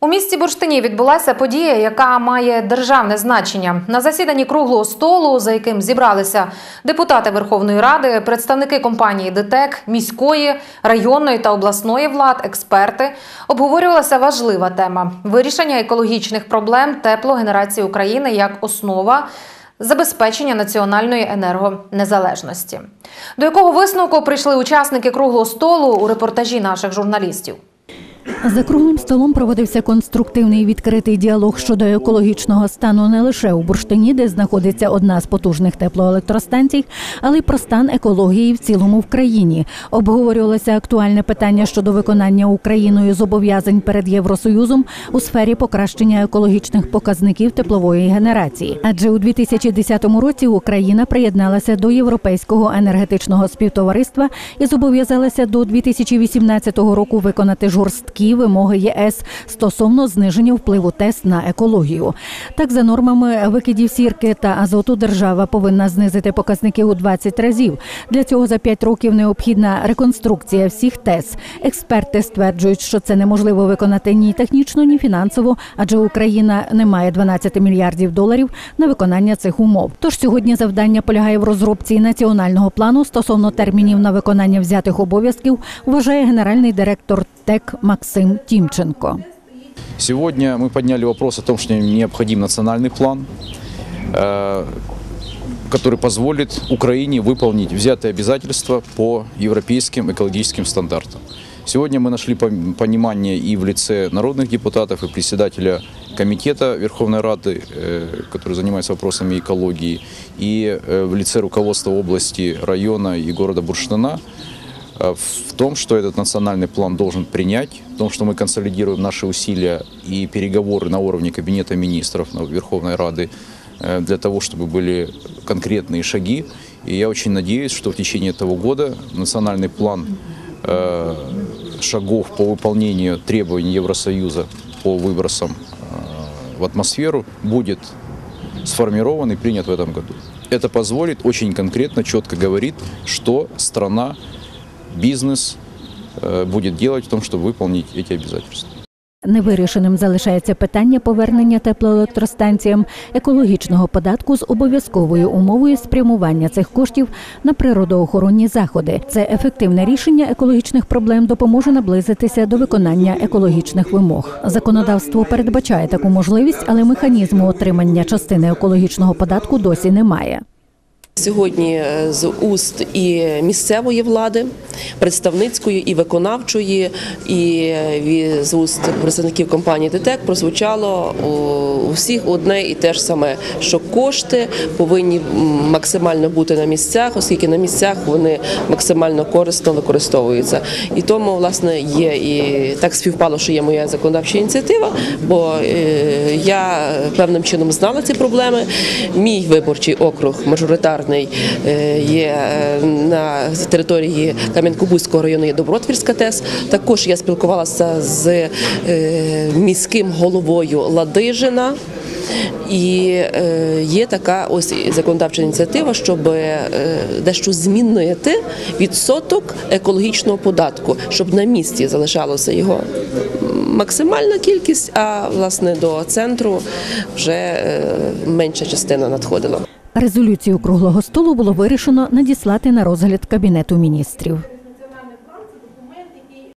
У місті Бурштині відбулася подія, яка має державне значення. На засіданні круглого столу, за яким зібралися депутати Верховної Ради, представники компанії ДТЕК, міської, районної та обласної влад, експерти, обговорювалася важлива тема вирішення екологічних проблем теплогенерації України як основа. Забезпечення національної енергонезалежності, до якого висновку прийшли учасники круглого столу у репортажі наших журналістів. За круглим столом проводився конструктивний відкритий діалог щодо екологічного стану не лише у бурштині, де знаходиться одна з потужних теплоелектростанцій, але й про стан екології в цілому в країні. Обговорювалося актуальне питання щодо виконання Україною зобов'язань перед Євросоюзом у сфері покращення екологічних показників теплової генерації. Адже у 2010 році Україна приєдналася до Європейського енергетичного співтовариства і зобов'язалася до 2018 року виконати жорсткі вимоги ЄС стосовно зниження впливу ТЕС на екологію. Так, за нормами викидів сірки та азоту, держава повинна знизити показники у 20 разів. Для цього за 5 років необхідна реконструкція всіх ТЕС. Експерти стверджують, що це неможливо виконати ні технічно, ні фінансово, адже Україна не має 12 мільярдів доларів на виконання цих умов. Тож сьогодні завдання полягає в розробці національного плану стосовно термінів на виконання взятих обов'язків. Вважає генеральний директор ТЕК Максим Тімченко. Сегодня мы подняли вопрос о том, что необходим национальный план, э, который позволит Украине выполнить взятые обязательства по европейским экологическим стандартам. Сегодня мы нашли понимание и в лице народных депутатов, и председателя комитета Верховной Рады, э, который занимается вопросами экологии, и э, в лице руководства области, района и города Бурштина, э, в том, что этот национальный план должен принять, в том, что мы консолидируем наши усилия и переговоры на уровне Кабинета министров Верховной Рады э, для того, чтобы были конкретные шаги. И я очень надеюсь, что в течение этого года национальный план э, шагов по выполнению требований Евросоюза по выбросам э, в атмосферу будет сформирован и принят в этом году. Это позволит очень конкретно, четко говорит, что страна бизнес э, будет делать в том, чтобы выполнить эти обязательства. Невирішеним залишається питання повернення теплоелектростанціям екологічного податку з обов'язковою умовою спрямування цих коштів на природоохоронні заходи. Це ефективне рішення екологічних проблем допоможе наблизитися до виконання екологічних вимог. Законодавство передбачає таку можливість, але механізму отримання частини екологічного податку досі немає. Сьогодні е, з уст і місцевої влади, представницької і виконавчої, і е, з уст представників компанії ДТЕК прозвучало у всіх одне і те ж саме, що кошти повинні максимально бути на місцях, оскільки на місцях вони максимально корисно використовуються. І тому, власне, є і так співпало, що є моя законодавча ініціатива, бо е, я певним чином знала ці проблеми. Мій виборчий округ мажоритарний е, є е, на території Кам'янко-Бузького району є Добротвірська ТЕС. Також я спілкувалася з е, міським головою Ладижина. І є така ось законодавча ініціатива, щоб дещо змінити відсоток екологічного податку, щоб на місці залишалося його максимальна кількість, а власне до центру вже менша частина надходила. Резолюцію круглого столу було вирішено надіслати на розгляд кабінету міністрів.